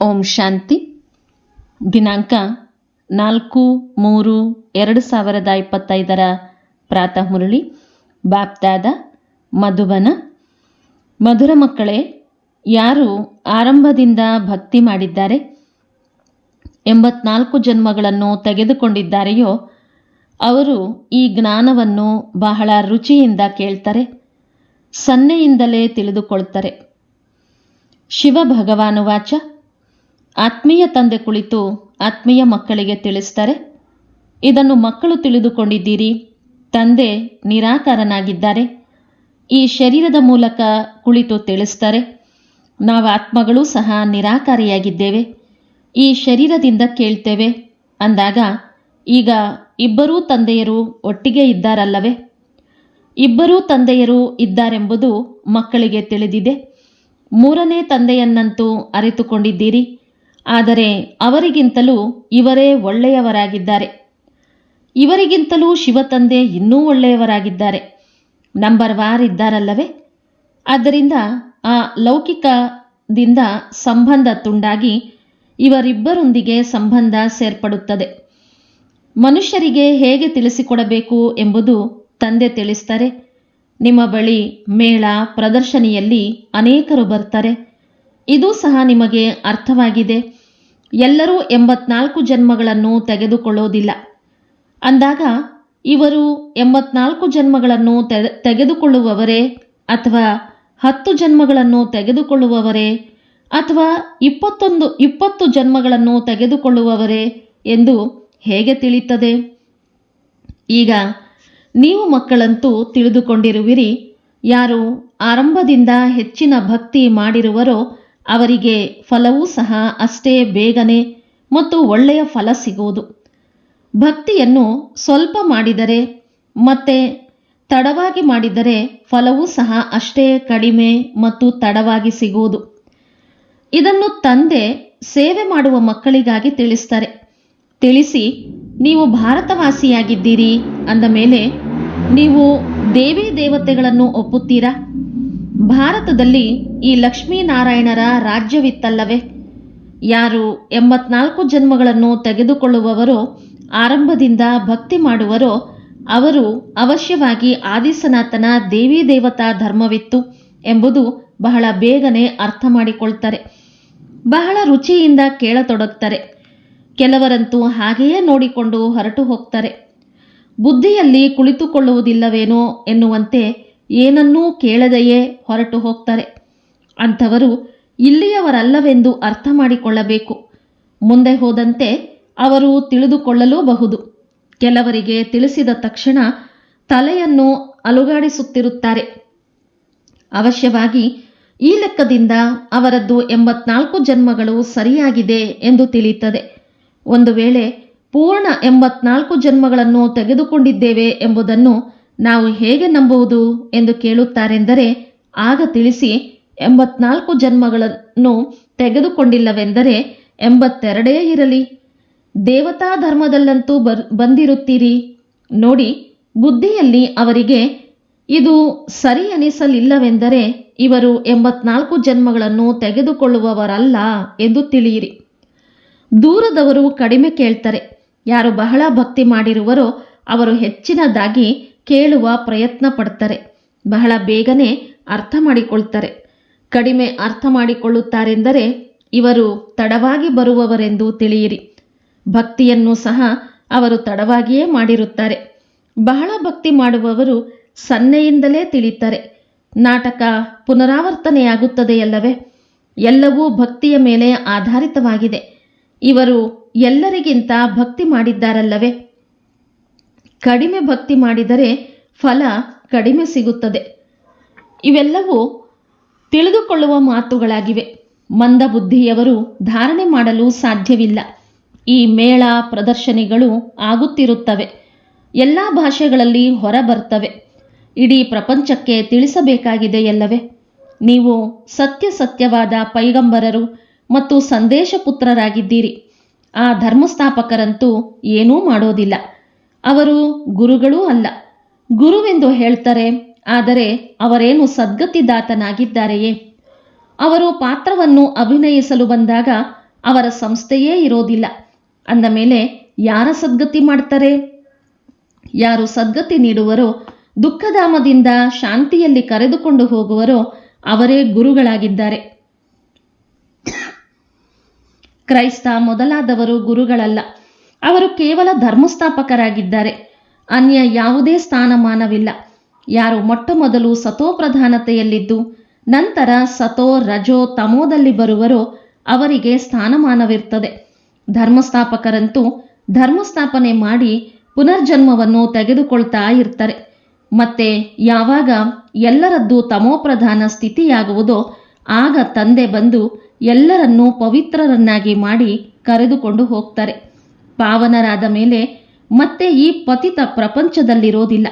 ಓಂ ಶಾಂತಿ. ದಿನಾಂಕ ನಾಲ್ಕು ಮೂರು ಎರಡು ಸಾವಿರದ ಇಪ್ಪತ್ತೈದರ ಪ್ರಾತಃ ಮುರಳಿ. ಬಾಪ್ತಾದ ಮಧುಬನ. ಮಧುರ ಮಕ್ಕಳೇ, ಯಾರು ಆರಂಭದಿಂದ ಭಕ್ತಿ ಮಾಡಿದ್ದಾರೆ? ಎಂಬತ್ನಾಲ್ಕು ಜನ್ಮಗಳನ್ನು ತೆಗೆದುಕೊಂಡಿದ್ದಾರೆಯೋ? ಅವರು ಈ ಜ್ಞಾನವನ್ನು ಬಹಳ ರುಚಿಯಿಂದ ಕೇಳ್ತಾರೆ, ಸನ್ನೆಯಿಂದಲೇ ತಿಳಿದುಕೊಳ್ತಾರೆ. ಶಿವ ಭಗವಾನು ವಾಚ ಆತ್ಮೀಯ ತಂದೆ ಕುಳಿತು ಆತ್ಮೀಯ ಮಕ್ಕಳಿಗೆ ತಿಳಿಸ್ತಾರೆ, ಇದನ್ನು ಮಕ್ಕಳು ತಿಳಿದುಕೊಂಡಿದ್ದೀರಿ, ತಂದೆ ನಿರಾಕಾರನಾಗಿದ್ದಾರೆ. ಈ ಶರೀರದ ಮೂಲಕ ಕುಳಿತು ತಿಳಿಸ್ತಾರೆ, ನಾವು ಆತ್ಮಗಳು ಸಹ ನಿರಾಕಾರಿಯಾಗಿದ್ದೇವೆ. ಈ ಶರೀರದಿಂದ ಕೇಳ್ತೇವೆ. ಅಂದಾಗ, ಈಗ ಇಬ್ಬರೂ ತಂದೆಯರು ಒಟ್ಟಿಗೆ ಇದ್ದಾರಲ್ಲವೇ? ಇಬ್ಬರೂ ತಂದೆಯರು ಇದ್ದಾರೆಂಬುದು ಮಕ್ಕಳಿಗೆ ತಿಳಿದಿದೆ. ಮೂರನೇ ತಂದೆಯನ್ನಂತೂ ಅರಿತುಕೊಂಡಿದ್ದೀರಿ. ಆದರೆ ಅವರಿಗಿಂತಲೂ ಇವರೇ ಒಳ್ಳೆಯವರಾಗಿದ್ದಾರೆ. ಇವರಿಗಿಂತಲೂ ಶಿವತಂದೆ ಇನ್ನೂ ಒಳ್ಳೆಯವರಾಗಿದ್ದಾರೆ. Number war ಇದ್ದಾರಲ್ಲವೇ? ಆದ್ದರಿಂದ ಆ ಲೌಕಿಕದಿಂದ ಸಂಬಂಧ ತುಂಡಾಗಿ ಇವರಿಬ್ಬರೊಂದಿಗೆ ಸಂಬಂಧ ಸೇರ್ಪಡುತ್ತದೆ. ಮನುಷ್ಯರಿಗೆ ಹೇಗೆ ತಿಳಿಸಿಕೊಡಬೇಕು ಎಂಬುದು ತಂದೆ ತಿಳಿಸ್ತಾರೆ. ನಿಮ್ಮ ಬಳಿ ಮೇಳ, ಪ್ರದರ್ಶನಿಯಲ್ಲಿ ಅನೇಕರು ಬರ್ತಾರೆ. ಇದು ಸಹ ನಿಮಗೆ ಅರ್ಥವಾಗಿದೆ. ಎಲ್ಲರೂ ಎಂಬತ್ನಾಲ್ಕು ಜನ್ಮಗಳನ್ನು ತೆಗೆದುಕೊಳ್ಳೋದಿಲ್ಲ. ಅಂದಾಗ ಇವರು ಎಂಬತ್ನಾಲ್ಕು ಜನ್ಮಗಳನ್ನು ತೆಗೆ ತೆಗೆದುಕೊಳ್ಳುವವರೇ ಅಥವಾ ಹತ್ತು ಜನ್ಮಗಳನ್ನು ತೆಗೆದುಕೊಳ್ಳುವವರೇ ಅಥವಾ ಇಪ್ಪತ್ತೊಂದು, ಇಪ್ಪತ್ತು ಜನ್ಮಗಳನ್ನು ತೆಗೆದುಕೊಳ್ಳುವವರೇ ಎಂದು ಹೇಗೆ ತಿಳಿಯುತ್ತದೆ? ಈಗ ನೀವು ಮಕ್ಕಳಂತೂ ತಿಳಿದುಕೊಂಡಿರುವಿರಿ, ಯಾರು ಆರಂಭದಿಂದ ಹೆಚ್ಚಿನ ಭಕ್ತಿ ಮಾಡಿರುವರೋ ಅವರಿಗೆ ಫಲವೂ ಸಹ ಅಷ್ಟೇ ಬೇಗನೆ ಮತ್ತು ಒಳ್ಳೆಯ ಫಲ ಸಿಗುವುದು. ಭಕ್ತಿಯನ್ನು ಸ್ವಲ್ಪ ಮಾಡಿದರೆ ಮತ್ತೆ ತಡವಾಗಿ ಮಾಡಿದರೆ ಫಲವೂ ಸಹ ಅಷ್ಟೇ ಕಡಿಮೆ ಮತ್ತು ತಡವಾಗಿ ಸಿಗುವುದು. ಇದನ್ನು ತಂದೆ ಸೇವೆ ಮಾಡುವ ಮಕ್ಕಳಿಗಾಗಿ ತಿಳಿಸ್ತಾರೆ. ತಿಳಿಸಿ, ನೀವು ಭಾರತವಾಸಿಯಾಗಿದ್ದೀರಿ ಅಂದ ಮೇಲೆ, ನೀವು ದೇವಿ ದೇವತೆಗಳನ್ನು ಒಪ್ಪುತ್ತೀರಾ? ಭಾರತದಲ್ಲಿ ಈ ಲಕ್ಷ್ಮೀನಾರಾಯಣರ ರಾಜ್ಯವಿತ್ತಲ್ಲವೇ? ಯಾರು ಎಂಬತ್ನಾಲ್ಕು ಜನ್ಮಗಳನ್ನು ತೆಗೆದುಕೊಳ್ಳುವವರೋ, ಆರಂಭದಿಂದ ಭಕ್ತಿ ಮಾಡುವರೋ, ಅವರು ಅವಶ್ಯವಾಗಿ ಆದಿಸನಾಥನ ದೇವಿ ದೇವತಾ ಧರ್ಮವಿತ್ತು ಎಂಬುದು ಬಹಳ ಬೇಗನೆ ಅರ್ಥ ಮಾಡಿಕೊಳ್ತಾರೆ. ಬಹಳ ರುಚಿಯಿಂದ ಕೇಳತೊಡಗ್ತಾರೆ. ಕೆಲವರಂತೂ ಹಾಗೆಯೇ ನೋಡಿಕೊಂಡು ಹೊರಟು ಹೋಗ್ತಾರೆ ಬುದ್ಧಿಯಲ್ಲಿ ಕುಳಿತುಕೊಳ್ಳುವುದಿಲ್ಲವೇನೋ ಎನ್ನುವಂತೆ ಏನನ್ನೂ ಕೇಳದೆಯೇ ಹೊರಟು ಹೋಗ್ತಾರೆ. ಅಂಥವರು ಇಲ್ಲಿಯವರಲ್ಲವೆಂದು ಅರ್ಥ ಮಾಡಿಕೊಳ್ಳಬೇಕು. ಮುಂದೆ ಹೋದಂತೆ ಅವರು ತಿಳಿದುಕೊಳ್ಳಲೂಬಹುದು. ಕೆಲವರಿಗೆ ತಿಳಿಸಿದ ತಕ್ಷಣ ತಲೆಯನ್ನು ಅಲುಗಾಡಿಸುತ್ತಿರುತ್ತಾರೆ. ಅವಶ್ಯವಾಗಿ ಈ ಲೆಕ್ಕದಿಂದ ಅವರದ್ದು ಎಂಬತ್ನಾಲ್ಕು ಜನ್ಮಗಳು ಸರಿಯಾಗಿದೆ ಎಂದು ತಿಳಿಯುತ್ತದೆ. ಒಂದು ವೇಳೆ ಪೂರ್ಣ ಎಂಬತ್ನಾಲ್ಕು ಜನ್ಮಗಳನ್ನು ತೆಗೆದುಕೊಂಡಿದ್ದೇವೆ ಎಂಬುದನ್ನು ನಾವು ಹೇಗೆ ನಂಬುವುದು ಎಂದು ಕೇಳುತ್ತಾರೆಂದರೆ, ಆಗ ತಿಳಿಸಿ, ಎಂಬತ್ನಾಲ್ಕು ಜನ್ಮಗಳನ್ನು ತೆಗೆದುಕೊಂಡಿಲ್ಲವೆಂದರೆ ಎಂಬತ್ತೆರಡೇ ಇರಲಿ. ದೇವತಾ ಧರ್ಮದಲ್ಲಂತೂ ಬರ್, ಬಂದಿರುತ್ತೀರಿ. ನೋಡಿ, ಬುದ್ಧಿಯಲ್ಲಿ ಅವರಿಗೆ, ಇದು ಸರಿ ಅನಿಸಲಿಲ್ಲವೆಂದರೆ ಇವರು ಎಂಬತ್ನಾಲ್ಕು ಜನ್ಮಗಳನ್ನು ತೆಗೆದುಕೊಳ್ಳುವವರಲ್ಲ ಎಂದು ತಿಳಿಯಿರಿ. ದೂರದವರು ಕಡಿಮೆ ಕೇಳ್ತಾರೆ. ಯಾರು ಬಹಳ ಭಕ್ತಿ ಮಾಡಿರುವರೋ, ಅವರು ಹೆಚ್ಚಿನದಾಗಿ ಕೇಳುವ ಪ್ರಯತ್ನ ಪಡ್ತಾರೆ ಬಹಳ ಬೇಗನೆ ಅರ್ಥ ಮಾಡಿಕೊಳ್ತಾರೆ. ಕಡಿಮೆ ಅರ್ಥ ಮಾಡಿಕೊಳ್ಳುತ್ತಾರೆಂದರೆ ಇವರು ತಡವಾಗಿ ಬರುವವರೆಂದು ತಿಳಿಯಿರಿ. ಭಕ್ತಿಯನ್ನು ಸಹ ಅವರು ತಡವಾಗಿಯೇ ಮಾಡಿರುತ್ತಾರೆ. ಬಹಳ ಭಕ್ತಿ ಮಾಡುವವರು ಸನ್ನೆಯಿಂದಲೇ ತಿಳಿತಾರೆ. ನಾಟಕ ಪುನರಾವರ್ತನೆಯಾಗುತ್ತದೆಯಲ್ಲವೇ? ಎಲ್ಲವೂ ಭಕ್ತಿಯ ಮೇಲೆ ಆಧಾರಿತವಾಗಿದೆ. ಇವರು ಎಲ್ಲರಿಗಿಂತ ಭಕ್ತಿ ಮಾಡಿದ್ದಾರಲ್ಲವೇ? ಕಡಿಮೆ ಭಕ್ತಿ ಮಾಡಿದರೆ ಫಲ ಕಡಿಮೆ ಸಿಗುತ್ತದೆ. ಇವೆಲ್ಲವೂ ತಿಳಿದುಕೊಳ್ಳುವ ಮಾತುಗಳಾಗಿವೆ. ಮಂದಬುದ್ಧಿಯವರು ಧಾರಣೆ ಮಾಡಲು ಸಾಧ್ಯವಿಲ್ಲ. ಈ ಮೇಳ ಪ್ರದರ್ಶನಿಗಳು ಆಗುತ್ತಿರುತ್ತವೆ. ಎಲ್ಲ ಭಾಷೆಗಳಲ್ಲಿ ಹೊರಬರ್ತವೆ. ಇಡೀ ಪ್ರಪಂಚಕ್ಕೆ ತಿಳಿಸಬೇಕಾಗಿದೆಯಲ್ಲವೇ ನೀವು ಸತ್ಯ ಸತ್ಯವಾದ ಪೈಗಂಬರರು ಮತ್ತು ಸಂದೇಶ ಪುತ್ರರಾಗಿದ್ದೀರಿ ಆ ಧರ್ಮಸ್ಥಾಪಕರಂತೂ ಏನೂ ಮಾಡೋದಿಲ್ಲ. ಅವರು ಗುರುಗಳೂ ಅಲ್ಲ. ಗುರುವೆಂದು ಹೇಳ್ತಾರೆ, ಆದರೆ ಅವರೇನು ಸದ್ಗತಿದಾತನಾಗಿದ್ದಾರೆಯೇ? ಅವರು ಪಾತ್ರವನ್ನು ಅಭಿನಯಿಸಲು ಬಂದಾಗ ಅವರ ಸಂಸ್ಥೆಯೇ ಇರೋದಿಲ್ಲ. ಅಂದ ಮೇಲೆ, ಯಾರ ಸದ್ಗತಿ ಮಾಡ್ತಾರೆ? ಯಾರು ಸದ್ಗತಿ ನೀಡುವರೋ, ದುಃಖಧಾಮದಿಂದ ಶಾಂತಿಯಲ್ಲಿ ಕರೆದುಕೊಂಡು ಹೋಗುವರೋ, ಅವರೇ ಗುರುಗಳಾಗಿದ್ದಾರೆ. ಕ್ರೈಸ್ತ ಮೊದಲಾದವರು ಗುರುಗಳಲ್ಲ. ಅವರು ಕೇವಲ ಧರ್ಮಸ್ಥಾಪಕರಾಗಿದ್ದಾರೆ. ಅನ್ಯ ಯಾವುದೇ ಸ್ಥಾನಮಾನವಿಲ್ಲ. ಯಾರು ಮೊಟ್ಟ ಮೊದಲು ಸತೋಪ್ರಧಾನತೆಯಲ್ಲಿದ್ದು ನಂತರ ಸತೋ, ರಜೋ, ತಮೋದಲ್ಲಿ ಬರುವರೋ ಅವರಿಗೆ ಸ್ಥಾನಮಾನವಿರ್ತದೆ ಧರ್ಮಸ್ಥಾಪಕರಂತೂ ಧರ್ಮಸ್ಥಾಪನೆ ಮಾಡಿ ಪುನರ್ಜನ್ಮವನ್ನು ತೆಗೆದುಕೊಳ್ತಾ ಇರ್ತಾರೆ. ಮತ್ತೆ ಯಾವಾಗ ಎಲ್ಲರದ್ದು ತಮೋಪ್ರಧಾನ ಸ್ಥಿತಿಯಾಗುವುದೋ ಆಗ ತಂದೆ ಬಂದು ಎಲ್ಲರನ್ನೂ ಪವಿತ್ರರನ್ನಾಗಿ ಮಾಡಿ ಕರೆದುಕೊಂಡು ಹೋಗ್ತಾರೆ. ಪಾವನರಾದ ಮೇಲೆ ಮತ್ತೆ ಈ ಪತಿತ ಪ್ರಪಂಚದಲ್ಲಿರೋದಿಲ್ಲ.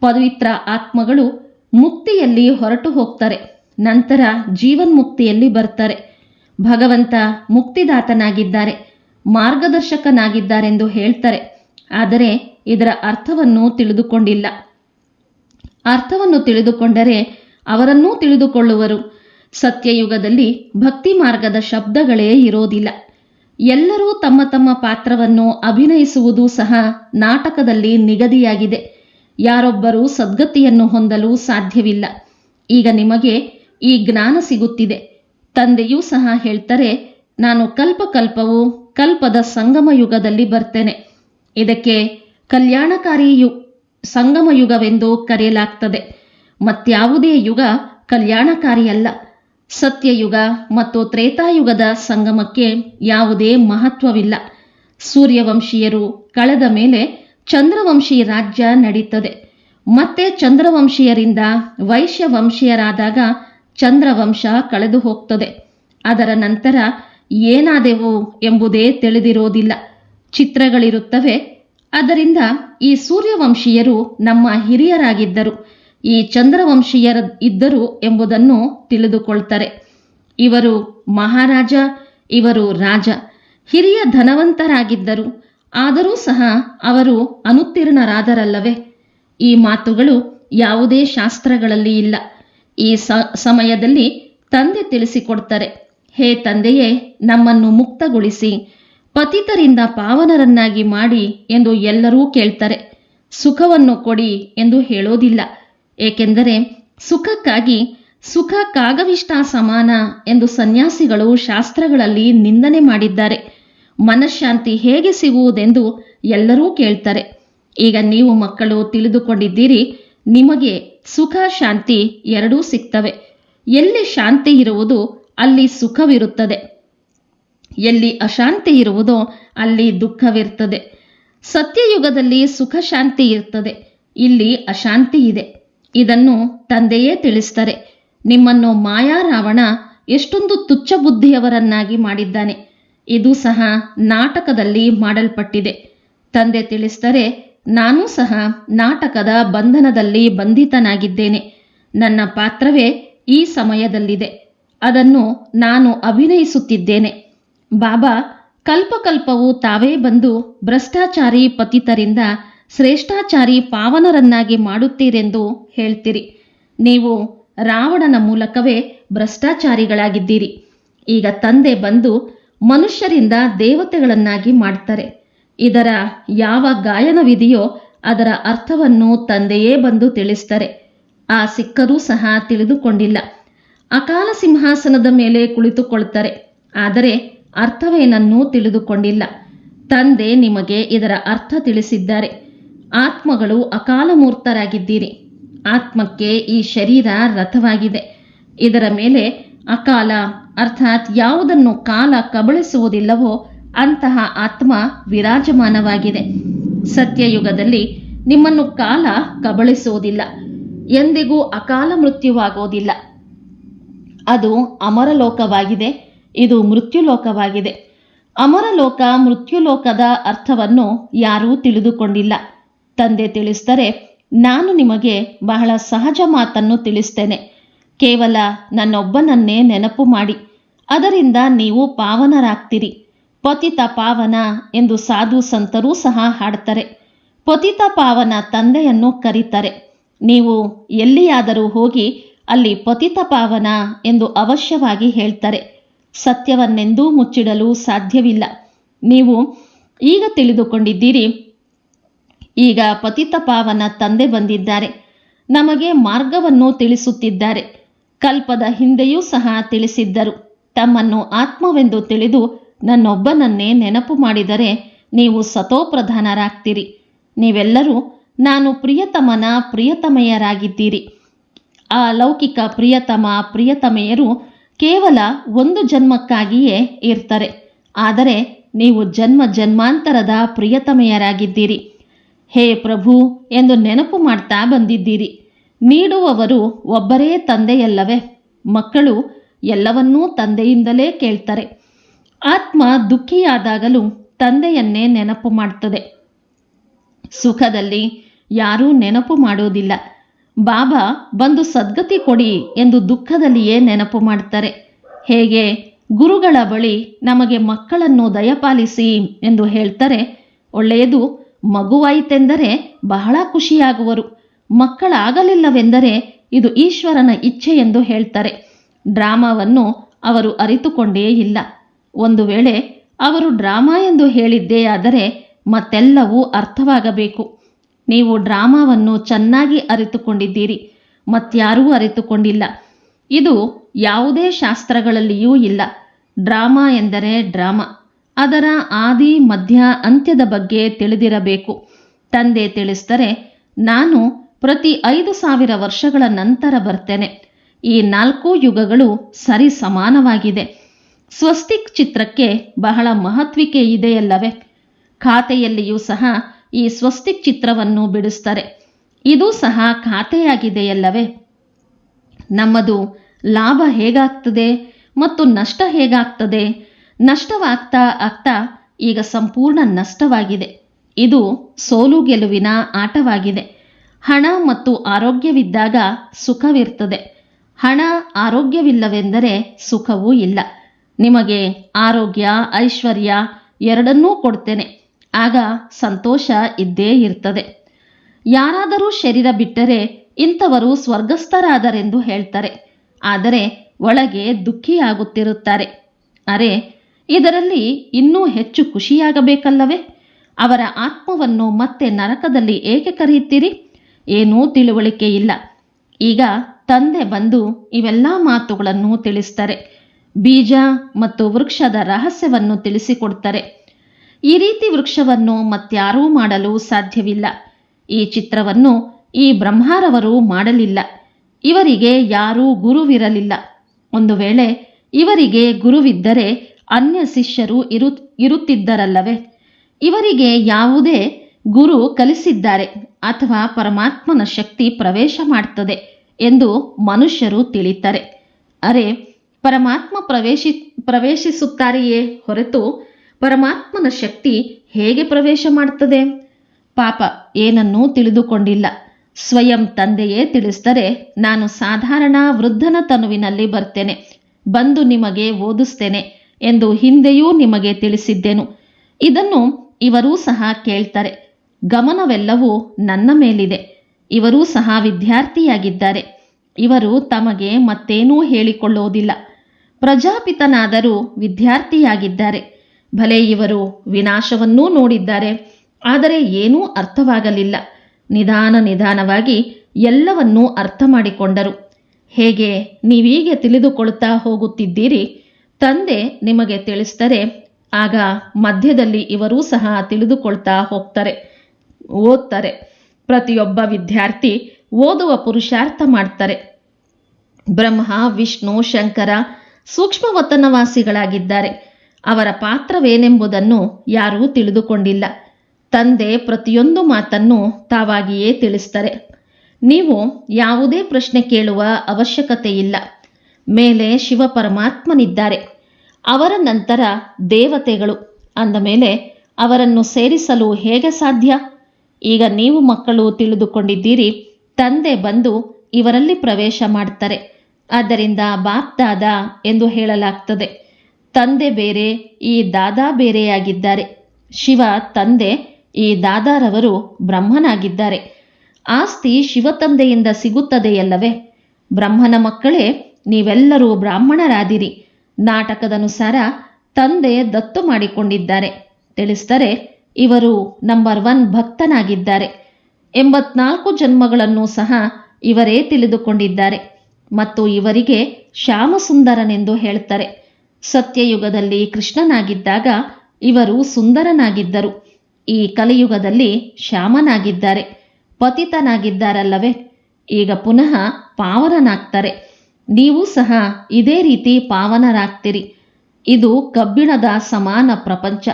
ಪವಿತ್ರ ಆತ್ಮಗಳು ಮುಕ್ತಿಯಲ್ಲಿ ಹೊರಟು ಹೋಗ್ತಾರೆ. ನಂತರ ಜೀವನ್ಮುಕ್ತಿಯಲ್ಲಿ ಬರ್ತಾರೆ. ಭಗವಂತ ಮುಕ್ತಿದಾತನಾಗಿದ್ದಾರೆ, ಮಾರ್ಗದರ್ಶಕನಾಗಿದ್ದಾರೆಂದು ಹೇಳ್ತಾರೆ. ಆದರೆ ಇದರ ಅರ್ಥವನ್ನು ತಿಳಿದುಕೊಂಡಿಲ್ಲ. ಅರ್ಥವನ್ನು ತಿಳಿದುಕೊಂಡರೆ ಅವರನ್ನೂ ತಿಳಿದುಕೊಳ್ಳುವರು. ಸತ್ಯಯುಗದಲ್ಲಿ ಭಕ್ತಿ ಮಾರ್ಗದ ಶಬ್ದಗಳೇ ಇರೋದಿಲ್ಲ. ಎಲ್ಲರೂ ತಮ್ಮ ತಮ್ಮ ಪಾತ್ರವನ್ನು ಅಭಿನಯಿಸುವುದು ಸಹ ನಾಟಕದಲ್ಲಿ ನಿಗದಿಯಾಗಿದೆ. ಯಾರೊಬ್ಬರೂ ಸದ್ಗತಿಯನ್ನು ಹೊಂದಲು ಸಾಧ್ಯವಿಲ್ಲ. ಈಗ ನಿಮಗೆ ಈ ಜ್ಞಾನ ಸಿಗುತ್ತಿದೆ. ತಂದೆಯೂ ಸಹ ಹೇಳ್ತಾರೆ, ನಾನು ಕಲ್ಪಕಲ್ಪವು ಕಲ್ಪದ ಸಂಗಮ ಯುಗದಲ್ಲಿ ಬರ್ತೇನೆ. ಇದಕ್ಕೆ ಕಲ್ಯಾಣಕಾರಿ ಯು, ಸಂಗಮ ಯುಗವೆಂದು ಕರೆಯಲಾಗ್ತದೆ. ಮತ್ಯಾವುದೇ ಯುಗ ಕಲ್ಯಾಣಕಾರಿಯಲ್ಲ. ಸತ್ಯಯುಗ ಮತ್ತು ತ್ರೇತಾಯುಗದ ಸಂಗಮಕ್ಕೆ ಯಾವುದೇ ಮಹತ್ವವಿಲ್ಲ. ಸೂರ್ಯವಂಶೀಯರು ಕಳೆದ ಮೇಲೆ ಚಂದ್ರವಂಶಿ ರಾಜ್ಯ ನಡೀತದೆ. ಮತ್ತೆ ಚಂದ್ರವಂಶೀಯರಿಂದ ವೈಶ್ಯವಂಶೀಯರಾದಾಗ ಚಂದ್ರವಂಶ ಕಳೆದು ಹೋಗ್ತದೆ. ಅದರ ನಂತರ ಏನಾದೆವು ಎಂಬುದೇ ತಿಳಿದಿರೋದಿಲ್ಲ. ಚಿತ್ರಗಳಿರುತ್ತವೆ. ಅದರಿಂದ ಈ ಸೂರ್ಯವಂಶೀಯರು ನಮ್ಮ ಹಿರಿಯರಾಗಿದ್ದರು. ಈ ಚಂದ್ರವಂಶೀಯರ ಇದ್ದರು ಎಂಬುದನ್ನು ತಿಳಿದುಕೊಳ್ತಾರೆ. ಇವರು ಮಹಾರಾಜ, ಇವರು ರಾಜ. ಹಿರಿಯ ಧನವಂತರಾಗಿದ್ದರು. ಆದರೂ ಸಹ ಅವರು ಅನುತ್ತೀರ್ಣರಾದರಲ್ಲವೇ? ಈ ಮಾತುಗಳು ಯಾವುದೇ ಶಾಸ್ತ್ರಗಳಲ್ಲಿ ಇಲ್ಲ. ಈ ಸಮಯದಲ್ಲಿ ತಂದೆ ತಿಳಿಸಿಕೊಡ್ತಾರೆ. ಹೇ ತಂದೆಯೇ, ನಮ್ಮನ್ನು ಮುಕ್ತಗೊಳಿಸಿ, ಪತಿತರಿಂದ ಪಾವನರನ್ನಾಗಿ ಮಾಡಿ ಎಂದು ಎಲ್ಲರೂ ಕೇಳ್ತಾರೆ. ಸುಖವನ್ನು ಕೊಡಿ ಎಂದು ಹೇಳೋದಿಲ್ಲ. ಏಕೆಂದರೆ ಸುಖಕ್ಕಾಗಿ ಸುಖ ಕಾಗವಿಷ್ಟ ಸಮಾನ ಎಂದು ಸನ್ಯಾಸಿಗಳು ಶಾಸ್ತ್ರಗಳಲ್ಲಿ ನಿಂದನೆ ಮಾಡಿದ್ದಾರೆ. ಮನಃಶಾಂತಿ ಹೇಗೆ ಸಿಗುವುದೆಂದು ಎಲ್ಲರೂ ಕೇಳ್ತಾರೆ. ಈಗ ನೀವು ಮಕ್ಕಳು ತಿಳಿದುಕೊಂಡಿದ್ದೀರಿ, ನಿಮಗೆ ಸುಖ ಶಾಂತಿ ಎರಡೂ ಸಿಗ್ತವೆ. ಎಲ್ಲಿ ಶಾಂತಿ ಇರುವುದು, ಅಲ್ಲಿ ಸುಖವಿರುತ್ತದೆ. ಎಲ್ಲಿ ಅಶಾಂತಿ ಇರುವುದೋ, ಅಲ್ಲಿ ದುಃಖವಿರ್ತದೆ. ಸತ್ಯಯುಗದಲ್ಲಿ ಸುಖ ಶಾಂತಿ ಇರ್ತದೆ. ಇಲ್ಲಿ ಅಶಾಂತಿ ಇದೆ. ಇದನ್ನು ತಂದೆಯೇ ತಿಳಿಸ್ತಾರೆ. ನಿಮ್ಮನ್ನು ಮಾಯಾರಾವಣ ಎಷ್ಟೊಂದು ತುಚ್ಛ ಬುದ್ಧಿಯವರನ್ನಾಗಿ ಮಾಡಿದ್ದಾನೆ. ಇದು ಸಹ ನಾಟಕದಲ್ಲಿ ಮಾಡಲ್ಪಟ್ಟಿದೆ. ತಂದೆ ತಿಳಿಸ್ತಾರೆ, ನಾನು ಸಹ ನಾಟಕದ ಬಂಧನದಲ್ಲಿ ಬಂಧಿತನಾಗಿದ್ದೇನೆ. ನನ್ನ ಪಾತ್ರವೇ ಈ ಸಮಯದಲ್ಲಿದೆ. ಅದನ್ನು ನಾನು ಅಭಿನಯಿಸುತ್ತಿದ್ದೇನೆ. ಬಾಬಾ, ಕಲ್ಪಕಲ್ಪವು ತಾವೇ ಬಂದು ಭ್ರಷ್ಟಾಚಾರಿ ಪತಿತರಿಂದ ಶ್ರೇಷ್ಠಾಚಾರಿ ಪಾವನರನ್ನಾಗಿ ಮಾಡುತ್ತೀರೆಂದು ಹೇಳ್ತೀರಿ. ನೀವು ರಾವಣನ ಮೂಲಕವೇ ಭ್ರಷ್ಟಾಚಾರಿಗಳಾಗಿದ್ದೀರಿ. ಈಗ ತಂದೆ ಬಂದು ಮನುಷ್ಯರಿಂದ ದೇವತೆಗಳನ್ನಾಗಿ ಮಾಡ್ತಾರೆ. ಇದರ ಯಾವ ಗಾಯನವಿದೆಯೋ ಅದರ ಅರ್ಥವನ್ನು ತಂದೆಯೇ ಬಂದು ತಿಳಿಸ್ತಾರೆ. ಆ ಸಿಕ್ಕರೂ ಸಹ ತಿಳಿದುಕೊಂಡಿಲ್ಲ. ಅಕಾಲ ಸಿಂಹಾಸನದ ಮೇಲೆ ಕುಳಿತುಕೊಳ್ತಾರೆ. ಆದರೆ ಅರ್ಥವೇನನ್ನೂ ತಿಳಿದುಕೊಂಡಿಲ್ಲ. ತಂದೆ ನಿಮಗೆ ಇದರ ಅರ್ಥ ತಿಳಿಸಿದ್ದಾರೆ. ಆತ್ಮಗಳು ಅಕಾಲಮೂರ್ತರಾಗಿದ್ದೀರಿ. ಆತ್ಮಕ್ಕೆ ಈ ಶರೀರ ರಥವಾಗಿದೆ. ಇದರ ಮೇಲೆ ಅಕಾಲ, ಅರ್ಥಾತ್ ಯಾವುದನ್ನು ಕಾಲ ಕಬಳಿಸುವುದಿಲ್ಲವೋ ಅಂತಹ ಆತ್ಮ ವಿರಾಜಮಾನವಾಗಿದೆ. ಸತ್ಯಯುಗದಲ್ಲಿ ನಿಮ್ಮನ್ನು ಕಾಲ ಕಬಳಿಸುವುದಿಲ್ಲ. ಎಂದಿಗೂ ಅಕಾಲ ಮೃತ್ಯುವಾಗುವುದಿಲ್ಲ ಅದು ಅಮರಲೋಕವಾಗಿದೆ. ಇದು ಮೃತ್ಯುಲೋಕವಾಗಿದೆ. ಅಮರಲೋಕ ಮೃತ್ಯುಲೋಕದ ಅರ್ಥವನ್ನು ಯಾರೂ ತಿಳಿದುಕೊಂಡಿಲ್ಲ. ತಂದೆ ತಿಳಿಸಿದರೆ ನಾನು ನಿಮಗೆ ಬಹಳ ಸಹಜ ಮಾತನ್ನು ತಿಳಿಸ್ತೇನೆ. ಕೇವಲ ನನ್ನೊಬ್ಬನನ್ನೇ ನೆನಪು ಮಾಡಿ. ಅದರಿಂದ ನೀವು ಪಾವನರಾಗ್ತೀರಿ. ಪತಿತ ಪಾವನ ಎಂದು ಸಾಧು ಸಂತರೂ ಸಹ ಹಾಡ್ತಾರೆ ಪತಿತ ಪಾವನ ತಂದೆಯನ್ನು ಕರೀತಾರೆ. ನೀವು ಎಲ್ಲಿಯಾದರೂ ಹೋಗಿ ಅಲ್ಲಿ ಪತಿತ ಪಾವನ ಎಂದು ಅವಶ್ಯವಾಗಿ ಹೇಳ್ತಾರೆ. ಸತ್ಯವನ್ನೆಂದೂ ಮುಚ್ಚಿಡಲು ಸಾಧ್ಯವಿಲ್ಲ. ನೀವು ಈಗ ತಿಳಿದುಕೊಂಡಿದ್ದೀರಿ ಈಗ ಪತಿತ ಪಾವನ ತಂದೆ ಬಂದಿದ್ದಾರೆ. ನಮಗೆ ಮಾರ್ಗವನ್ನು ತಿಳಿಸುತ್ತಿದ್ದಾರೆ. ಕಲ್ಪದ ಹಿಂದೆಯೂ ಸಹ ತಿಳಿಸಿದ್ದರು. ತಮ್ಮನ್ನು ಆತ್ಮವೆಂದು ತಿಳಿದು ನನ್ನೊಬ್ಬನನ್ನೇ ನೆನಪು ಮಾಡಿದರೆ ನೀವು ಸತೋಪ್ರಧಾನರಾಗ್ತೀರಿ. ನೀವೆಲ್ಲರೂ ನಾನು ಪ್ರಿಯತಮನ ಪ್ರಿಯತಮೆಯರಾಗಿದ್ದೀರಿ. ಆ ಲೌಕಿಕ ಪ್ರಿಯತಮ ಪ್ರಿಯತಮೆಯರು ಕೇವಲ ಒಂದು ಜನ್ಮಕ್ಕಾಗಿಯೇ ಇರ್ತಾರೆ. ಆದರೆ ನೀವು ಜನ್ಮ ಜನ್ಮಾಂತರದ ಪ್ರಿಯತಮೆಯರಾಗಿದ್ದೀರಿ. ಹೇ ಪ್ರಭು ಎಂದು ನೆನಪು ಮಾಡ್ತಾ ಬಂದಿದ್ದೀರಿ. ನೀಡುವವರು ಒಬ್ಬರೇ ತಂದೆಯಲ್ಲವೇ? ಮಕ್ಕಳು ಎಲ್ಲವನ್ನೂ ತಂದೆಯಿಂದಲೇ ಕೇಳ್ತಾರೆ. ಆತ್ಮ ದುಃಖಿಯಾದಾಗಲೂ ತಂದೆಯನ್ನೇ ನೆನಪು ಮಾಡ್ತದೆ. ಸುಖದಲ್ಲಿ ಯಾರೂ ನೆನಪು ಮಾಡೋದಿಲ್ಲ. ಬಾಬಾ, ಬಂದು ಸದ್ಗತಿ ಕೊಡಿ ಎಂದು ದುಃಖದಲ್ಲಿಯೇ ನೆನಪು ಮಾಡ್ತಾರೆ. ಹೇಗೆ? ಗುರುಗಳ ಬಳಿ ನಮಗೆ ಮಕ್ಕಳನ್ನು ದಯಪಾಲಿಸಿ ಎಂದು ಹೇಳ್ತಾರೆ. ಒಳ್ಳೆಯದು ಮಗುವಾಯಿತೆಂದರೆ ಬಹಳ ಖುಷಿಯಾಗುವರು. ಮಕ್ಕಳಾಗಲಿಲ್ಲವೆಂದರೆ ಇದು ಈಶ್ವರನ ಇಚ್ಛೆ ಎಂದು ಹೇಳ್ತಾರೆ. ಡ್ರಾಮಾವನ್ನು ಅವರು ಅರಿತುಕೊಂಡೇ ಇಲ್ಲ. ಒಂದು ವೇಳೆ ಅವರು ಡ್ರಾಮಾ ಎಂದು ಹೇಳಿದ್ದೇ ಆದರೆ ಮತ್ತೆಲ್ಲವೂ ಅರ್ಥವಾಗಬೇಕು. ನೀವು ಡ್ರಾಮಾವನ್ನು ಚೆನ್ನಾಗಿ ಅರಿತುಕೊಂಡಿದ್ದೀರಿ ಮತ್ಯಾರೂ ಅರಿತುಕೊಂಡಿಲ್ಲ. ಇದು ಯಾವುದೇ ಶಾಸ್ತ್ರಗಳಲ್ಲಿಯೂ ಇಲ್ಲ. ಡ್ರಾಮಾ ಎಂದರೆ ಡ್ರಾಮಾ. ಅದರ ಆದಿ, ಮಧ್ಯ, ಅಂತ್ಯದ ಬಗ್ಗೆ ತಿಳಿದಿರಬೇಕು. ತಂದೆ ತಿಳಿಸಿದರೆ, ನಾನು ಪ್ರತಿ ಐದು ಸಾವಿರ ವರ್ಷಗಳ ನಂತರ ಬರ್ತೇನೆ. ಈ ನಾಲ್ಕು ಯುಗಗಳು ಸರಿ ಸಮಾನವಾಗಿದೆ ಸ್ವಸ್ತಿಕ್ ಚಿತ್ರಕ್ಕೆ ಬಹಳ ಮಹತ್ವಿಕೆ ಇದೆಯಲ್ಲವೇ? ಖಾತೆಯಲ್ಲಿಯೂ ಸಹ ಈ ಸ್ವಸ್ತಿಕ್ ಚಿತ್ರವನ್ನು ಬಿಡಿಸ್ತಾರೆ. ಇದು ಸಹ ಖಾತೆಯಾಗಿದೆಯಲ್ಲವೇ? ನಮ್ಮದು ಲಾಭ ಹೇಗಾಗ್ತದೆ ಮತ್ತು ನಷ್ಟ ಹೇಗಾಗ್ತದೆ? ನಷ್ಟವಾಗ್ತಾ ಆಗ್ತಾ ಈಗ ಸಂಪೂರ್ಣ ನಷ್ಟವಾಗಿದೆ. ಇದು ಸೋಲು ಗೆಲುವಿನ ಆಟವಾಗಿದೆ. ಹಣ ಮತ್ತು ಆರೋಗ್ಯವಿದ್ದಾಗ ಸುಖವಿರ್ತದೆ. ಹಣ ಆರೋಗ್ಯವಿಲ್ಲವೆಂದರೆ ಸುಖವೂ ಇಲ್ಲ. ನಿಮಗೆ ಆರೋಗ್ಯ, ಐಶ್ವರ್ಯ ಎರಡನ್ನೂ ಕೊಡ್ತೇನೆ. ಆಗ ಸಂತೋಷ ಇದ್ದೇ ಇರ್ತದೆ. ಯಾರಾದರೂ ಶರೀರ ಬಿಟ್ಟರೆ ಇಂಥವರು ಸ್ವರ್ಗಸ್ಥರಾದರೆಂದು ಹೇಳ್ತಾರೆ. ಆದರೆ ಒಳಗೆ ದುಃಖಿಯಾಗುತ್ತಿರುತ್ತಾರೆ. ಅರೆ ಇದರಲ್ಲಿ ಇನ್ನೂ ಹೆಚ್ಚು ಖುಷಿಯಾಗಬೇಕಲ್ಲವೇ? ಅವರ ಆತ್ಮವನ್ನು ಮತ್ತೆ ನರಕದಲ್ಲಿ ಏಕೆ ಕರೆಯುತ್ತೀರಿ? ಏನೂ ತಿಳುವಳಿಕೆ ಇಲ್ಲ. ಈಗ ತಂದೆ ಬಂದು ಇವೆಲ್ಲ ಮಾತುಗಳನ್ನು ತಿಳಿಸ್ತಾರೆ. ಬೀಜ ಮತ್ತು ವೃಕ್ಷದ ರಹಸ್ಯವನ್ನು ತಿಳಿಸಿಕೊಡ್ತಾರೆ. ಈ ರೀತಿ ವೃಕ್ಷವನ್ನು ಮತ್ಯಾರೂ ಮಾಡಲು ಸಾಧ್ಯವಿಲ್ಲ. ಈ ಚಿತ್ರವನ್ನು ಈ ಬ್ರಹ್ಮಾರವರು ಮಾಡಲಿಲ್ಲ. ಇವರಿಗೆ ಯಾರೂ ಗುರುವಿರಲಿಲ್ಲ. ಒಂದು ವೇಳೆ ಇವರಿಗೆ ಗುರುವಿದ್ದರೆ ಅನ್ಯ ಶಿಷ್ಯರು ಇರು, ಇರುತ್ತಿದ್ದರಲ್ಲವೇ? ಇವರಿಗೆ ಯಾವುದೇ ಗುರು ಕಲಿಸಿದ್ದಾರೆ ಅಥವಾ ಪರಮಾತ್ಮನ ಶಕ್ತಿ ಪ್ರವೇಶ ಮಾಡ್ತದೆ ಎಂದು ಮನುಷ್ಯರು ತಿಳಿತಾರೆ. ಅರೆ, ಪರಮಾತ್ಮ ಪ್ರವೇಶಿ, ಪ್ರವೇಶಿಸುತ್ತಾರೆಯೇ ಹೊರತು ಪರಮಾತ್ಮನ ಶಕ್ತಿ ಹೇಗೆ ಪ್ರವೇಶ ಮಾಡ್ತದೆ? ಪಾಪ, ಏನನ್ನೂ ತಿಳಿದುಕೊಂಡಿಲ್ಲ. ಸ್ವಯಂ ತಂದೆಯೇ ತಿಳಿಸಿದರೆ ನಾನು ಸಾಧಾರಣ ವೃದ್ಧನ ತನುವಿನಲ್ಲಿ ಬರ್ತೇನೆ. ಬಂದು ನಿಮಗೆ ಓದಿಸ್ತೇನೆ. ಎಂದು ಹಿಂದೆಯೂ ನಿಮಗೆ ತಿಳಿಸಿದ್ದೆನು. ಇದನ್ನು ಇವರೂ ಸಹ ಕೇಳ್ತಾರೆ. ಗಮನವೆಲ್ಲವೂ ನನ್ನ ಮೇಲಿದೆ. ಇವರೂ ಸಹ ವಿದ್ಯಾರ್ಥಿಯಾಗಿದ್ದಾರೆ. ಇವರು ತಮಗೆ ಮತ್ತೇನೂ ಹೇಳಿಕೊಳ್ಳುವುದಿಲ್ಲ. ಪ್ರಜಾಪಿತನಾದರೂ ವಿದ್ಯಾರ್ಥಿಯಾಗಿದ್ದಾರೆ. ಭಲೆ ಇವರು ವಿನಾಶವನ್ನೂ ನೋಡಿದ್ದಾರೆ. ಆದರೆ ಏನೂ ಅರ್ಥವಾಗಲಿಲ್ಲ. ನಿಧಾನ ನಿಧಾನವಾಗಿ ಎಲ್ಲವನ್ನೂ ಅರ್ಥ ಮಾಡಿಕೊಂಡರು ಹೇಗೆ ನೀವೀಗೆ ತಿಳಿದುಕೊಳ್ಳುತ್ತಾ ಹೋಗುತ್ತಿದ್ದೀರಿ? ತಂದೆ ನಿಮಗೆ ತಿಳಿಸ್ತಾರೆ ಆಗ ಮಧ್ಯದಲ್ಲಿ ಇವರೂ ಸಹ ತಿಳಿದುಕೊಳ್ತಾ ಹೋಗ್ತಾರೆ, ಓದ್ತಾರೆ. ಪ್ರತಿಯೊಬ್ಬ ವಿದ್ಯಾರ್ಥಿ ಓದುವ ಪುರುಷಾರ್ಥ ಮಾಡ್ತಾರೆ. ಬ್ರಹ್ಮ, ವಿಷ್ಣು, ಶಂಕರ ಸೂಕ್ಷ್ಮ ವತನವಾಸಿಗಳಾಗಿದ್ದಾರೆ. ಅವರ ಪಾತ್ರವೇನೆಂಬುದನ್ನು ಯಾರೂ ತಿಳಿದುಕೊಂಡಿಲ್ಲ. ತಂದೆ ಪ್ರತಿಯೊಂದು ಮಾತನ್ನು ತಾವಾಗಿಯೇ ತಿಳಿಸ್ತಾರೆ ನೀವು ಯಾವುದೇ ಪ್ರಶ್ನೆ ಕೇಳುವ ಅವಶ್ಯಕತೆ ಇಲ್ಲ ಮೇಲೆ ಶಿವ ಪರಮಾತ್ಮನಿದ್ದಾರೆ ಅವರ ನಂತರ ದೇವತೆಗಳು. ಅಂದ ಮೇಲೆ ಅವರನ್ನು ಸೇರಿಸಲು ಹೇಗೆ ಸಾಧ್ಯ? ಈಗ ನೀವು ಮಕ್ಕಳು ತಿಳಿದುಕೊಂಡಿದ್ದೀರಿ, ತಂದೆ ಬಂದು ಇವರಲ್ಲಿ ಪ್ರವೇಶ ಮಾಡ್ತಾರೆ. ಆದ್ದರಿಂದ ಬಾಪ್ ಎಂದು ಹೇಳಲಾಗ್ತದೆ. ತಂದೆ ಬೇರೆ, ಈ ದಾದಾ ಬೇರೆಯಾಗಿದ್ದಾರೆ. ಶಿವ ತಂದೆ, ಈ ದಾದಾರವರು ಬ್ರಹ್ಮನಾಗಿದ್ದಾರೆ. ಆಸ್ತಿ ಶಿವ ತಂದೆಯಿಂದ ಸಿಗುತ್ತದೆಯಲ್ಲವೇ? ಬ್ರಹ್ಮನ ಮಕ್ಕಳೇ ನೀವೆಲ್ಲರೂ ಬ್ರಾಹ್ಮಣರಾದಿರಿ. ನಾಟಕದನುಸಾರ ತಂದೆ ದತ್ತು ಮಾಡಿಕೊಂಡಿದ್ದಾರೆ. ತಿಳಿಸ್ತಾರೆ ಇವರು ನಂಬರ್ ಒನ್ ಭಕ್ತನಾಗಿದ್ದಾರೆ. ಎಂಬತ್ನಾಲ್ಕು ಜನ್ಮಗಳನ್ನು ಸಹ ಇವರೇ ತಿಳಿದುಕೊಂಡಿದ್ದಾರೆ. ಮತ್ತು ಇವರಿಗೆ ಶ್ಯಾಮಸುಂದರನೆಂದು ಹೇಳ್ತಾರೆ. ಸತ್ಯಯುಗದಲ್ಲಿ ಕೃಷ್ಣನಾಗಿದ್ದಾಗ ಇವರು ಸುಂದರನಾಗಿದ್ದರು. ಈ ಕಲಿಯುಗದಲ್ಲಿ ಶ್ಯಾಮನಾಗಿದ್ದಾರೆ. ಪತಿತನಾಗಿದ್ದಾರಲ್ಲವೇ? ಈಗ ಪುನಃ ಪಾವನನಾಗ್ತಾರೆ. ನೀವು ಸಹ ಇದೇ ರೀತಿ ಪಾವನರಾಗ್ತೀರಿ. ಇದು ಕಬ್ಬಿಣದ ಸಮಾನ ಪ್ರಪಂಚ.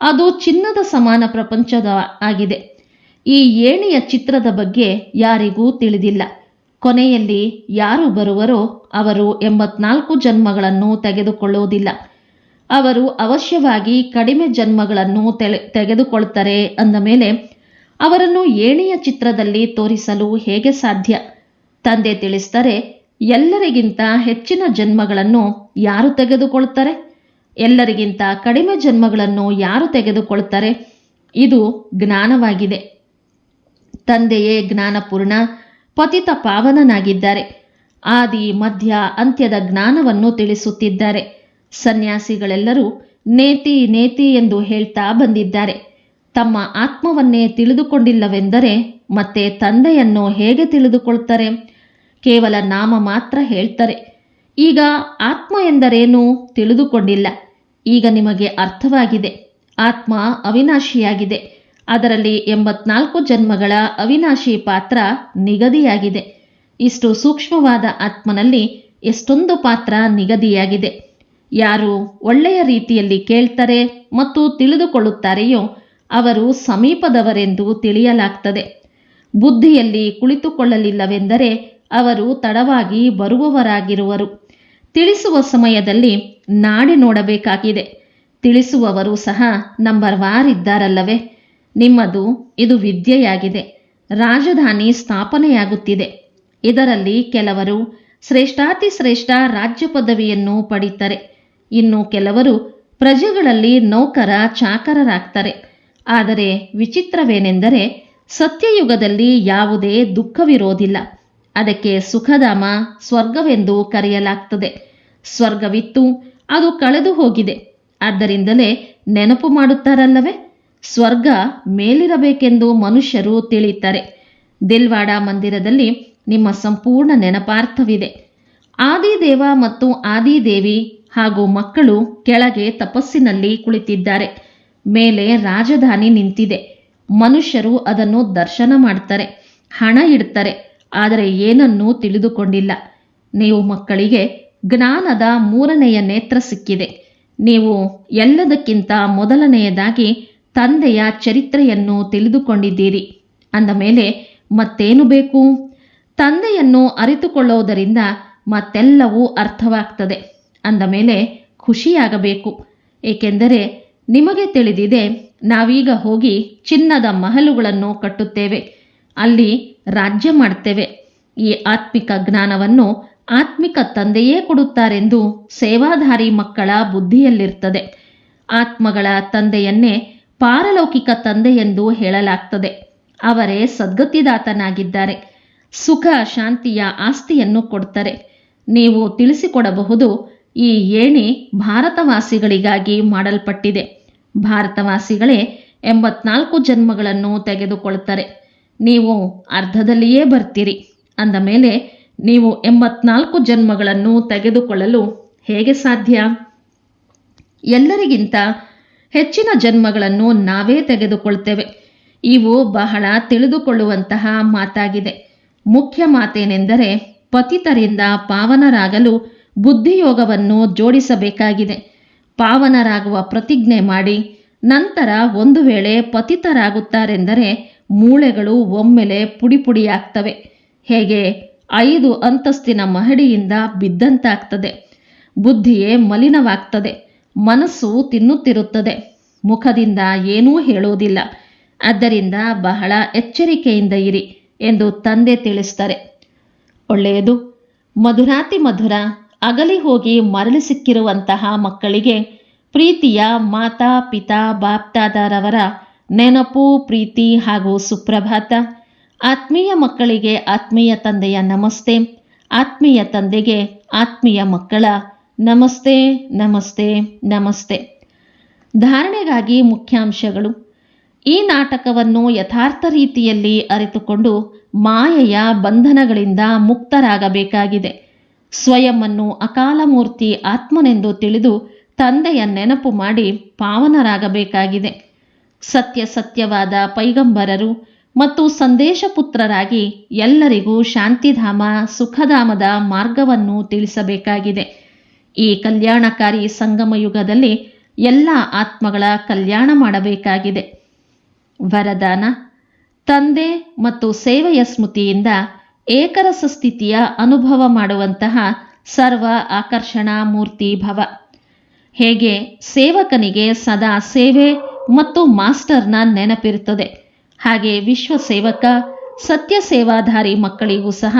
ಅದು ಚಿನ್ನದ ಸಮಾನ ಪ್ರಪಂಚದ ಆಗಿದೆ. ಈ ಏಣಿಯ ಚಿತ್ರದ ಬಗ್ಗೆ ಯಾರಿಗೂ ತಿಳಿದಿಲ್ಲ. ಕೊನೆಯಲ್ಲಿ ಯಾರು ಬರುವರೋ ಅವರು ಎಂಬತ್ನಾಲ್ಕು ಜನ್ಮಗಳನ್ನು ತೆಗೆದುಕೊಳ್ಳುವುದಿಲ್ಲ. ಅವರು ಅವಶ್ಯವಾಗಿ ಕಡಿಮೆ ಜನ್ಮಗಳನ್ನು ತೆಗೆದುಕೊಳ್ತಾರೆ ಅಂದ ಮೇಲೆ ಅವರನ್ನು ಏಣಿಯ ಚಿತ್ರದಲ್ಲಿ ತೋರಿಸಲು ಹೇಗೆ ಸಾಧ್ಯ? ತಂದೆ ತಿಳಿಸ್ತಾರೆ ಎಲ್ಲರಿಗಿಂತ ಹೆಚ್ಚಿನ ಜನ್ಮಗಳನ್ನು ಯಾರು ತೆಗೆದುಕೊಳ್ತಾರೆ? ಎಲ್ಲರಿಗಿಂತ ಕಡಿಮೆ ಜನ್ಮಗಳನ್ನು ಯಾರು ತೆಗೆದುಕೊಳ್ತಾರೆ? ಇದು ಜ್ಞಾನವಾಗಿದೆ. ತಂದೆಯೇ ಜ್ಞಾನಪೂರ್ಣ, ಪತಿತ ಪಾವನನಾಗಿದ್ದಾರೆ. ಆದಿ, ಮಧ್ಯ, ಅಂತ್ಯದ ಜ್ಞಾನವನ್ನು ತಿಳಿಸುತ್ತಿದ್ದಾರೆ. ಸನ್ಯಾಸಿಗಳೆಲ್ಲರೂ ನೇತಿ ನೇತಿ ಎಂದು ಹೇಳ್ತಾ ಬಂದಿದ್ದಾರೆ. ತಮ್ಮ ಆತ್ಮವನ್ನೇ ತಿಳಿದುಕೊಂಡಿಲ್ಲವೆಂದರೆ ಮತ್ತೆ ತಂದೆಯನ್ನು ಹೇಗೆ ತಿಳಿದುಕೊಳ್ತಾರೆ? ಕೇವಲ ನಾಮ ಮಾತ್ರ ಹೇಳ್ತಾರೆ. ಈಗ ಆತ್ಮ ಎಂದರೇನು ತಿಳಿದುಕೊಂಡಿಲ್ಲ. ಈಗ ನಿಮಗೆ ಅರ್ಥವಾಗಿದೆ. ಆತ್ಮ ಅವಿನಾಶಿಯಾಗಿದೆ. ಅದರಲ್ಲಿ ಎಂಬತ್ನಾಲ್ಕು ಜನ್ಮಗಳ ಅವಿನಾಶಿ ಪಾತ್ರ ನಿಗದಿಯಾಗಿದೆ. ಇಷ್ಟು ಸೂಕ್ಷ್ಮವಾದ ಆತ್ಮನಲ್ಲಿ ಎಷ್ಟೊಂದು ಪಾತ್ರ ನಿಗದಿಯಾಗಿದೆ. ಯಾರು ಒಳ್ಳೆಯ ರೀತಿಯಲ್ಲಿ ಕೇಳ್ತಾರೆ ಮತ್ತು ತಿಳಿದುಕೊಳ್ಳುತ್ತಾರೆಯೋ ಅವರು ಸಮೀಪದವರೆಂದು ತಿಳಿಯಲಾಗ್ತದೆ. ಬುದ್ಧಿಯಲ್ಲಿ ಕುಳಿತುಕೊಳ್ಳಲಿಲ್ಲವೆಂದರೆ ಅವರು ತಡವಾಗಿ ಬರುವವರಾಗಿರುವರು. ತಿಳಿಸುವ ಸಮಯದಲ್ಲಿ ನಾಡಿ ನೋಡಬೇಕಾಗಿದೆ. ತಿಳಿಸುವವರು ಸಹ ನಂಬರ್ ವಾರ್ ಇದ್ದಾರಲ್ಲವೇ? ನಿಮ್ಮದು ಇದು ವಿದ್ಯೆಯಾಗಿದೆ. ರಾಜಧಾನಿ ಸ್ಥಾಪನೆಯಾಗುತ್ತಿದೆ. ಇದರಲ್ಲಿ ಕೆಲವರು ಶ್ರೇಷ್ಠಾತಿ ಶ್ರೇಷ್ಠ ರಾಜ್ಯ ಪದವಿಯನ್ನು ಪಡೀತಾರೆ. ಇನ್ನು ಕೆಲವರು ಪ್ರಜೆಗಳಲ್ಲಿ ನೌಕರ ಚಾಕರರಾಗ್ತಾರೆ. ಆದರೆ ವಿಚಿತ್ರವೇನೆಂದರೆ ಸತ್ಯಯುಗದಲ್ಲಿ ಯಾವುದೇ ದುಃಖವಿರೋದಿಲ್ಲ. ಅದಕ್ಕೆ ಸುಖಧಾಮ ಸ್ವರ್ಗವೆಂದು ಕರೆಯಲಾಗ್ತದೆ. ಸ್ವರ್ಗವಿತ್ತು, ಅದು ಕಳೆದು ಹೋಗಿದೆ. ಆದ್ದರಿಂದಲೇ ನೆನಪು ಮಾಡುತ್ತಾರಲ್ಲವೇ? ಸ್ವರ್ಗ ಮೇಲಿರಬೇಕೆಂದು ಮನುಷ್ಯರು ತಿಳಿಯುತ್ತಾರೆ. ದಿಲ್ವಾಡ ಮಂದಿರದಲ್ಲಿ ನಿಮ್ಮ ಸಂಪೂರ್ಣ ನೆನಪಾರ್ಥವಿದೆ. ಆದಿದೇವ ಮತ್ತು ಆದಿದೇವಿ ಹಾಗೂ ಮಕ್ಕಳು ಕೆಳಗೆ ತಪಸ್ಸಿನಲ್ಲಿ ಕುಳಿತಿದ್ದಾರೆ. ಮೇಲೆ ರಾಜಧಾನಿ ನಿಂತಿದೆ. ಮನುಷ್ಯರು ಅದನ್ನು ದರ್ಶನ ಮಾಡ್ತಾರೆ, ಹಣ ಇಡ್ತಾರೆ. ಆದರೆ ಏನನ್ನೂ ತಿಳಿದುಕೊಂಡಿಲ್ಲ. ನೀವು ಮಕ್ಕಳಿಗೆ ಜ್ಞಾನದ ಮೂರನೆಯ ನೇತ್ರ ಸಿಕ್ಕಿದೆ. ನೀವು ಎಲ್ಲದಕ್ಕಿಂತ ಮೊದಲನೆಯದಾಗಿ ತಂದೆಯ ಚರಿತ್ರೆಯನ್ನು ತಿಳಿದುಕೊಂಡಿದ್ದೀರಿ. ಅಂದ ಮೇಲೆ, ಮತ್ತೇನು ಬೇಕು? ತಂದೆಯನ್ನು ಅರಿತುಕೊಳ್ಳುವುದರಿಂದ ಮತ್ತೆಲ್ಲವೂ ಅರ್ಥವಾಗ್ತದೆ. ಅಂದ ಮೇಲೆ, ಖುಷಿಯಾಗಬೇಕು. ಏಕೆಂದರೆ, ನಿಮಗೆ ತಿಳಿದಿದೆ, ನಾವೀಗ ಹೋಗಿ ಚಿನ್ನದ ಮಹಲುಗಳನ್ನು ಕಟ್ಟುತ್ತೇವೆ. ಅಲ್ಲಿ ರಾಜ್ಯ ಮಾಡ್ತೇವೆ. ಈ ಆತ್ಮಿಕ ಜ್ಞಾನವನ್ನು ಆತ್ಮಿಕ ತಂದೆಯೇ ಕೊಡುತ್ತಾರೆಂದು ಸೇವಾಧಾರಿ ಮಕ್ಕಳ ಬುದ್ಧಿಯಲ್ಲಿರ್ತದೆ. ಆತ್ಮಗಳ ತಂದೆಯನ್ನೇ ಪಾರಲೌಕಿಕ ತಂದೆಯೆಂದು ಹೇಳಲಾಗ್ತದೆ. ಅವರೇ ಸದ್ಗತಿದಾತನಾಗಿದ್ದಾರೆ. ಸುಖ ಶಾಂತಿಯ ಆಸ್ತಿಯನ್ನು ಕೊಡ್ತಾರೆ. ನೀವು ತಿಳಿಸಿಕೊಡಬಹುದು, ಈ ಏಣಿ ಭಾರತವಾಸಿಗಳಿಗಾಗಿ ಮಾಡಲ್ಪಟ್ಟಿದೆ. ಭಾರತವಾಸಿಗಳೇ ಎಂಬತ್ನಾಲ್ಕು ಜನ್ಮಗಳನ್ನು ತೆಗೆದುಕೊಳ್ತಾರೆ. ನೀವು ಅರ್ಧದಲ್ಲಿಯೇ ಬರ್ತೀರಿ. ಅಂದ ಮೇಲೆ, ನೀವು ಎಂಬತ್ನಾಲ್ಕು ಜನ್ಮಗಳನ್ನು ತೆಗೆದುಕೊಳ್ಳಲು ಹೇಗೆ ಸಾಧ್ಯ? ಎಲ್ಲರಿಗಿಂತ ಹೆಚ್ಚಿನ ಜನ್ಮಗಳನ್ನು ನಾವೇ ತೆಗೆದುಕೊಳ್ತೇವೆ. ಇವು ಬಹಳ ತಿಳಿದುಕೊಳ್ಳುವಂತಹ ಮಾತಾಗಿದೆ. ಮುಖ್ಯ ಮಾತೇನೆಂದರೆ, ಪತಿತರಿಂದ ಪಾವನರಾಗಲು ಬುದ್ಧಿಯೋಗವನ್ನು ಜೋಡಿಸಬೇಕಾಗಿದೆ. ಪಾವನರಾಗುವ ಪ್ರತಿಜ್ಞೆ ಮಾಡಿ ನಂತರ ಒಂದು ವೇಳೆ ಪತಿತರಾಗುತ್ತಾರೆಂದರೆ ಮೂಳೆಗಳು ಒಮ್ಮೆಲೆ ಪುಡಿಪುಡಿಯಾಗ್ತವೆ. ಹೇಗೆ? ಐದು ಅಂತಸ್ತಿನ ಮಹಡಿಯಿಂದ ಬಿದ್ದಂತಾಗ್ತದೆ. ಬುದ್ಧಿಯೇ ಮಲಿನವಾಗ್ತದೆ. ಮನಸ್ಸು ತಿನ್ನುತ್ತಿರುತ್ತದೆ. ಮುಖದಿಂದ ಏನೂ ಹೇಳೋದಿಲ್ಲ. ಆದ್ದರಿಂದ ಬಹಳ ಎಚ್ಚರಿಕೆಯಿಂದ ಇರಿ ಎಂದು ತಂದೆ ತಿಳಿಸ್ತಾರೆ. ಒಳ್ಳೆಯದು. ಮಧುರಾತಿ ಮಧುರ, ಅಗಲಿ ಹೋಗಿ ಮರಳಿ ಸಿಕ್ಕಿರುವಂತಹ ಮಕ್ಕಳಿಗೆ ಪ್ರೀತಿಯ ಮಾತಾ, ಪಿತಾ, ಬಾಪ್ತಾದರವರ ನೆನಪು, ಪ್ರೀತಿ ಹಾಗೂ ಸುಪ್ರಭಾತ. ಆತ್ಮೀಯ ಮಕ್ಕಳಿಗೆ ಆತ್ಮೀಯ ತಂದೆಯ ನಮಸ್ತೆ. ಆತ್ಮೀಯ ತಂದೆಗೆ ಆತ್ಮೀಯ ಮಕ್ಕಳ ನಮಸ್ತೆ ನಮಸ್ತೆ ನಮಸ್ತೆ. ಧಾರಣೆಗಾಗಿ ಮುಖ್ಯಾಂಶಗಳು. ಈ ನಾಟಕವನ್ನು ಯಥಾರ್ಥ ರೀತಿಯಲ್ಲಿ ಅರಿತುಕೊಂಡು ಮಾಯೆಯ ಬಂಧನಗಳಿಂದ ಮುಕ್ತರಾಗಬೇಕಾಗಿದೆ. ಸ್ವಯಂವನ್ನು ಅಕಾಲಮೂರ್ತಿ ಆತ್ಮನೆಂದು ತಿಳಿದು ತಂದೆಯ ನೆನಪು ಮಾಡಿ ಪಾವನರಾಗಬೇಕಾಗಿದೆ. ಸತ್ಯ ಸತ್ಯವಾದ ಪೈಗಂಬರರು ಮತ್ತು ಸಂದೇಶಪುತ್ರರಾಗಿ ಎಲ್ಲರಿಗೂ ಶಾಂತಿಧಾಮ, ಸುಖಧಾಮದ ಮಾರ್ಗವನ್ನು ತಿಳಿಸಬೇಕಾಗಿದೆ. ಈ ಕಲ್ಯಾಣಕಾರಿ ಸಂಗಮ ಯುಗದಲ್ಲಿ ಎಲ್ಲ ಆತ್ಮಗಳ ಕಲ್ಯಾಣ ಮಾಡಬೇಕಾಗಿದೆ. ವರದಾನ, ತಂದೆ ಮತ್ತು ಸೇವೆಯ ಸ್ಮೃತಿಯಿಂದ ಏಕರಸ ಸ್ಥಿತಿಯ ಅನುಭವ ಮಾಡುವಂತಹ ಸರ್ವ ಆಕರ್ಷಣಾ ಮೂರ್ತಿ ಭವ. ಹೇಗೆ ಸೇವಕನಿಗೆ ಸದಾ ಸೇವೆ ಮತ್ತು ಮಾಸ್ಟರ್ನ ನೆನಪಿರುತ್ತದೆ. ಹಾಗೆ ವಿಶ್ವ ಸೇವಕ ಸತ್ಯ ಸೇವಾಧಾರಿ ಮಕ್ಕಳಿಗೂ ಸಹ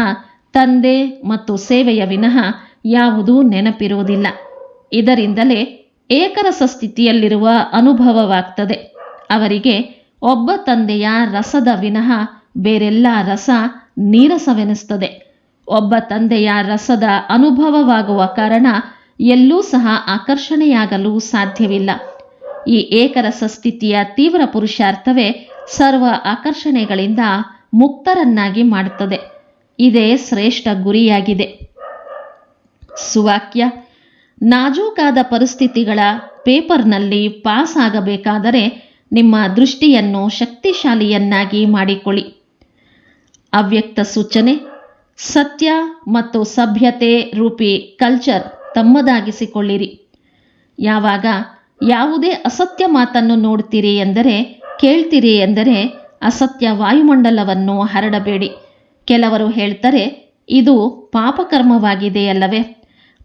ತಂದೆ ಮತ್ತು ಸೇವೆಯ ವಿನಃ ಯಾವುದೂ ನೆನಪಿರುವುದಿಲ್ಲ. ಇದರಿಂದಲೇ ಏಕರಸ ಸ್ಥಿತಿಯಲ್ಲಿರುವ ಅನುಭವವಾಗ್ತದೆ. ಅವರಿಗೆ ಒಬ್ಬ ತಂದೆಯ ರಸದ ವಿನಃ ಬೇರೆಲ್ಲ ರಸ ನೀರಸವೆನಿಸ್ತದೆ ಒಬ್ಬ ತಂದೆಯ ರಸದ ಅನುಭವವಾಗುವ ಕಾರಣ ಎಲ್ಲೂ ಸಹ ಆಕರ್ಷಣೆಯಾಗಲು ಸಾಧ್ಯವಿಲ್ಲ. ಈ ಏಕರಸ ಸ್ಥಿತಿಯ ತೀವ್ರ ಪುರುಷಾರ್ಥವೇ ಸರ್ವ ಆಕರ್ಷಣೆಗಳಿಂದ ಮುಕ್ತರನ್ನಾಗಿ ಮಾಡುತ್ತದೆ. ಇದೇ ಶ್ರೇಷ್ಠ ಗುರಿಯಾಗಿದೆ. ಸುವಾಕ್ಯ, ನಾಜೂಕಾದ ಪರಿಸ್ಥಿತಿಗಳ ಪೇಪರ್ನಲ್ಲಿ ಪಾಸ್ ಆಗಬೇಕಾದರೆ ನಿಮ್ಮ ದೃಷ್ಟಿಯನ್ನು ಶಕ್ತಿಶಾಲಿಯನ್ನಾಗಿ ಮಾಡಿಕೊಳ್ಳಿ. ಅವ್ಯಕ್ತ ಸೂಚನೆ, ಸತ್ಯ ಮತ್ತು ಸಭ್ಯತೆ ರೂಪಿ ಕಲ್ಚರ್ ತಮ್ಮದಾಗಿಸಿಕೊಳ್ಳಿರಿ. ಯಾವಾಗ ಯಾವುದೇ ಅಸತ್ಯ ಮಾತನ್ನು ನೋಡ್ತೀರಿ ಎಂದರೆ, ಕೇಳ್ತೀರಿ ಎಂದರೆ ಅಸತ್ಯ ವಾಯುಮಂಡಲವನ್ನು ಹರಡಬೇಡಿ. ಕೆಲವರು ಹೇಳ್ತಾರೆ, ಇದು ಪಾಪಕರ್ಮವಾಗಿದೆಯಲ್ಲವೇ?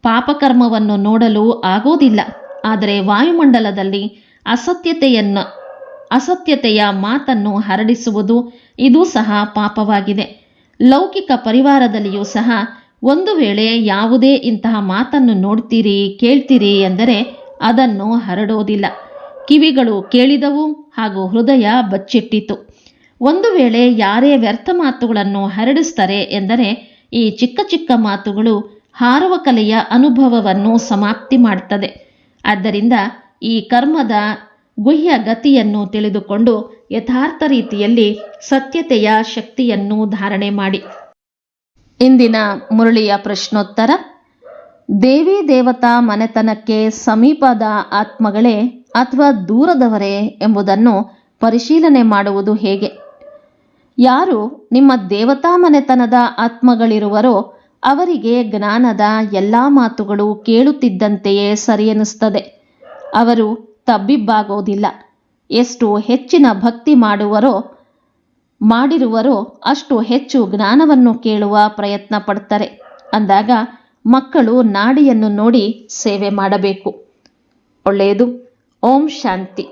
ಪಾಪಕರ್ಮವನ್ನು ನೋಡಲು ಆಗೋದಿಲ್ಲ. ಆದರೆ ವಾಯುಮಂಡಲದಲ್ಲಿ ಅಸತ್ಯತೆಯನ್ನು, ಅಸತ್ಯತೆಯ ಮಾತನ್ನು ಹರಡಿಸುವುದು, ಇದು ಸಹ ಪಾಪವಾಗಿದೆ. ಲೌಕಿಕ ಪರಿವಾರದಲ್ಲಿಯೂ ಸಹ ಒಂದು ವೇಳೆ ಯಾವುದೇ ಇಂತಹ ಮಾತನ್ನು ನೋಡ್ತೀರಿ, ಕೇಳ್ತೀರಿ ಎಂದರೆ ಅದನ್ನು ಹರಡೋದಿಲ್ಲ. ಕಿವಿಗಳು ಕೇಳಿದವು ಹಾಗೂ ಹೃದಯ ಬಚ್ಚಿಟ್ಟಿತು ಒಂದು ವೇಳೆ ಯಾರೇ ವ್ಯರ್ಥ ಮಾತುಗಳನ್ನು ಹರಡಿಸ್ತಾರೆ ಎಂದರೆ ಈ ಚಿಕ್ಕ ಚಿಕ್ಕ ಮಾತುಗಳು ಹಾರುವ ಕಲೆಯ ಅನುಭವವನ್ನು ಸಮಾಪ್ತಿ ಮಾಡುತ್ತದೆ ಆದ್ದರಿಂದ ಈ ಕರ್ಮದ ಗುಹ್ಯ ಗತಿಯನ್ನು ತಿಳಿದುಕೊಂಡು ಯಥಾರ್ಥ ರೀತಿಯಲ್ಲಿ ಸತ್ಯತೆಯ ಶಕ್ತಿಯನ್ನು ಧಾರಣೆ ಮಾಡಿ. ಇಂದಿನ ಮುರಳಿಯ ಪ್ರಶ್ನೋತ್ತರ. ದೇವಿ ದೇವತಾ ಮನೆತನಕ್ಕೆ ಸಮೀಪದ ಆತ್ಮಗಳೇ ಅಥವಾ ದೂರದವರೇ ಎಂಬುದನ್ನು ಪರಿಶೀಲನೆ ಮಾಡುವುದು ಹೇಗೆ? ಯಾರು ನಿಮ್ಮ ದೇವತಾ ಮನೆತನದ ಆತ್ಮಗಳಿರುವರೋ ಅವರಿಗೆ ಜ್ಞಾನದ ಎಲ್ಲ ಮಾತುಗಳು ಕೇಳುತ್ತಿದ್ದಂತೆಯೇ ಸರಿಯನಿಸ್ತದೆ. ಅವರು ತಬ್ಬಿಬ್ಬಾಗೋದಿಲ್ಲ. ಎಷ್ಟು ಹೆಚ್ಚಿನ ಭಕ್ತಿ ಮಾಡುವರೋ, ಮಾಡಿರುವರೋ ಅಷ್ಟು ಹೆಚ್ಚು ಜ್ಞಾನವನ್ನು ಕೇಳುವ ಪ್ರಯತ್ನ ಪಡ್ತಾರೆ ಅಂದಾಗ ಮಕ್ಕಳು ನಾಡಿಯನ್ನು ನೋಡಿ ಸೇವೆ ಮಾಡಬೇಕು. ಒಳ್ಳೆಯದು. ಓಂ ಶಾಂತಿ.